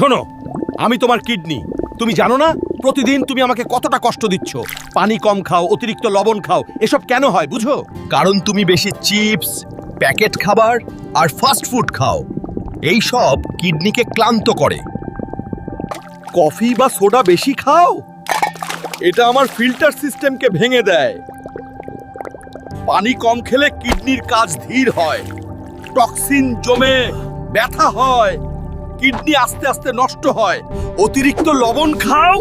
শোনো, আমি তোমার কিডনি। তুমি জানো না, প্রতিদিন তুমি আমাকে কতটা কষ্ট দিচ্ছ। পানি কম খাও, অতিরিক্ত লবণ খাও, এসব কেন হয় বুঝো? কারণ তুমি বেশি চিপস, প্যাকেট খাবার আর ফাস্ট ফুড খাও। এই সব কিডনিকে ক্লান্ত করে। কফি বা সোডা বেশি খাও? এটা আমার ফিল্টার সিস্টেমকে ভেঙে দেয়। পানি কম খেলে কিডনির কাজ ধীর হয়। টক্সিন জমে, ব্যথা হয়। কিডনি আস্তে আস্তে নষ্ট হয়। অতিরিক্ত লবণ খাও।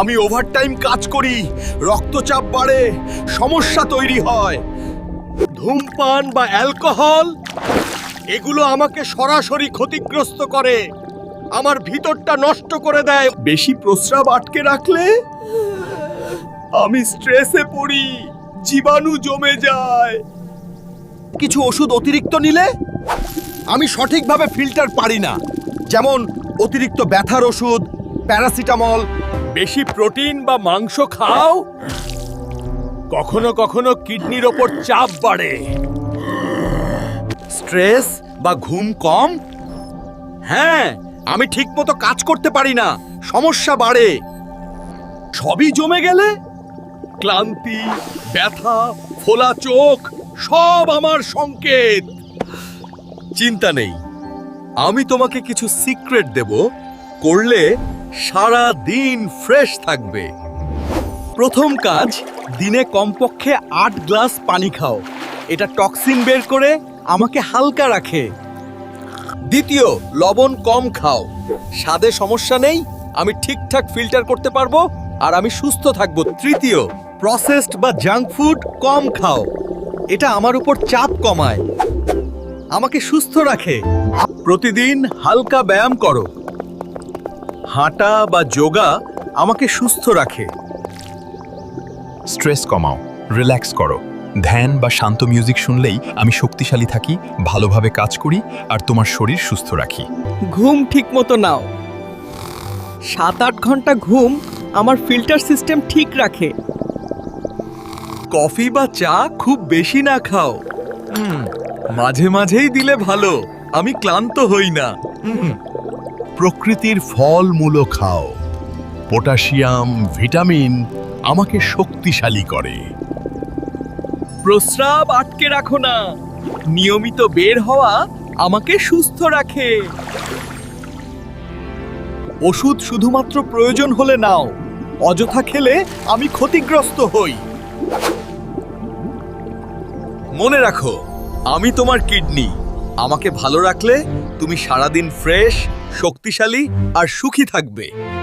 আমি ওভারটাইম কাজ করি, রক্তচাপ বাড়ে, সমস্যা তৈরি হয়। ধূমপান বা অ্যালকোহল, এগুলো আমাকে সরাসরি ক্ষতিগ্রস্ত করে। আমার ভিতরটা নষ্ট করে দেয়। বেশি প্রস্রাব আটকে রাখলে আমি স্ট্রেসে পড়ি, জীবাণু জমে যায়। কিছু ওষুধ অতিরিক্ত নিলে আমি সঠিকভাবে ফিল্টার পারি না। যেমন অতিরিক্ত ব্যথার ওষুধ প্যারাসিটামল। বেশি প্রোটিন বা মাংস খাও? কখনো কখনো কিডনির ওপর চাপ বাড়ে। স্ট্রেস বা ঘুম কম? হ্যাঁ আমি ঠিকমতো কাজ করতে পারি না সমস্যা বাড়ে। সবই জমে গেলে? ক্লান্তি ব্যথা ফোলা চোখ সব আমার সংকেত। চিন্তা নেই। আমি তোমাকে কিছু সিক্রেট দেব। করলে সারা দিন ফ্রেশ থাকবে। প্রথম কাজ, দিনে কমপক্ষে আট গ্লাস পানি খাও। এটা টক্সিন বের করে আমাকে হালকা রাখে। দ্বিতীয়, লবণ কম খাও। স্বাদে সমস্যা নেই, আমি ঠিকঠাক ফিল্টার করতে পারব আর আমি সুস্থ থাকব। তৃতীয় প্রসেসড বা জাঙ্ক ফুড কম খাও। এটা আমার উপর চাপ কমায়। আমাকে সুস্থ রাখে। প্রতিদিন হালকা ব্যায়াম করো। হাঁটা বা যোগা আমাকে সুস্থ রাখে। স্ট্রেস কমাও রিল্যাক্স করো। ধ্যান বা শান্ত মিউজিক শুনলেই আমি শক্তিশালী থাকি ভালোভাবে কাজ করি আর তোমার শরীর সুস্থ রাখি। ঘুম ঠিক মতো নাও। সাত আট ঘণ্টা ঘুম আমার ফিল্টার সিস্টেম ঠিক রাখে। কফি বা চা খুব বেশি না খাও। মাঝে মাঝেই দিলে ভালো। আমি ক্লান্ত হই না। প্রকৃতির ফল মূলো খাও। পটাশিয়াম ভিটামিন আমাকে শক্তিশালী করে। প্রস্রাব আটকে রাখো না। নিয়মিত বের হওয়া আমাকে সুস্থ রাখে। ওষুধ শুধুমাত্র প্রয়োজন হলে নাও। অযথা খেলে আমি ক্ষতিগ্রস্ত হই। মনে রাখো আমি তোমার কিডনি। আমাকে ভালো রাখলে তুমি সারাদিন ফ্রেশ শক্তিশালী আর সুখী থাকবে।